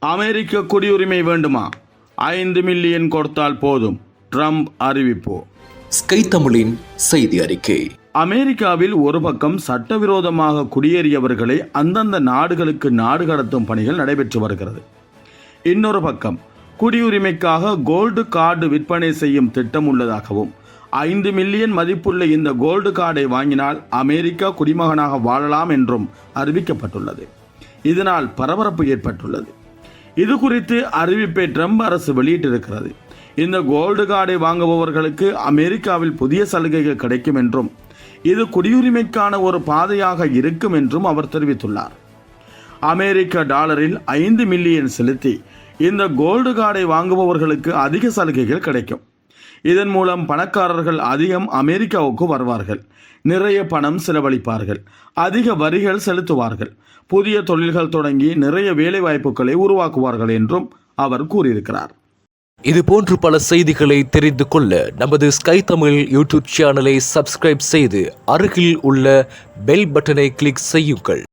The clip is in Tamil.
அமெரிக்க குடியுரிமை வேண்டுமா? ஐந்து மில்லியன் கொடுத்தால் போதும். ட்ரம்ப் அறிவிப்பு. ஸ்கை தமிழின் செய்தி அறிக்கை. அமெரிக்காவில் ஒரு பக்கம் சட்டவிரோதமாக குடியேறியவர்களை அந்தந்த நாடுகளுக்கு நாடு கடத்தும் பணிகள் நடைபெற்று வருகிறது. இன்னொரு பக்கம் குடியுரிமைக்காக கோல்டு கார்டு விற்பனை செய்யும் திட்டம் உள்ளதாகவும் ஐந்து மில்லியன் மதிப்புள்ள இந்த கோல்டு கார்டை வாங்கினால் அமெரிக்கா குடிமகனாக வாழலாம் என்றும் அறிவிக்கப்பட்டுள்ளது. இதனால் பரபரப்பு ஏற்பட்டுள்ளது. இது குறித்து அறிவிப்பை ட்ரம்ப் அரசு வெளியிட்டிருக்கிறது. இந்த கோல்டு கார்டை வாங்குபவர்களுக்கு அமெரிக்காவில் புதிய சலுகைகள் கிடைக்கும் என்றும் இது குடியுரிமைக்கான ஒரு பாதையாக இருக்கும் என்றும் அவர் தெரிவித்துள்ளார். அமெரிக்க டாலரில் ஐந்து மில்லியன் செலுத்தி இந்த கோல்டு கார்டை வாங்குபவர்களுக்கு அதிக சலுகைகள் கிடைக்கும். இதன் மூலம் பணக்காரர்கள் அதிகம் அமெரிக்காவுக்கு வருவார்கள். நிறைய பணம் செலவழிப்பார்கள். அதிக வரிகள் செலுத்துவார்கள். புதிய தொழில்கள் தொடங்கி நிறைய வேலைவாய்ப்புகளை உருவாக்குவார்கள் என்றும் அவர் கூறியிருக்கிறார். இது போன்று பல செய்திகளை தெரிந்து கொள்ள நமது ஸ்கை தமிழ் யூடியூப் சேனலை சப்ஸ்கிரைப் செய்து அருகில் உள்ள பெல் பட்டனை கிளிக் செய்யுங்கள்.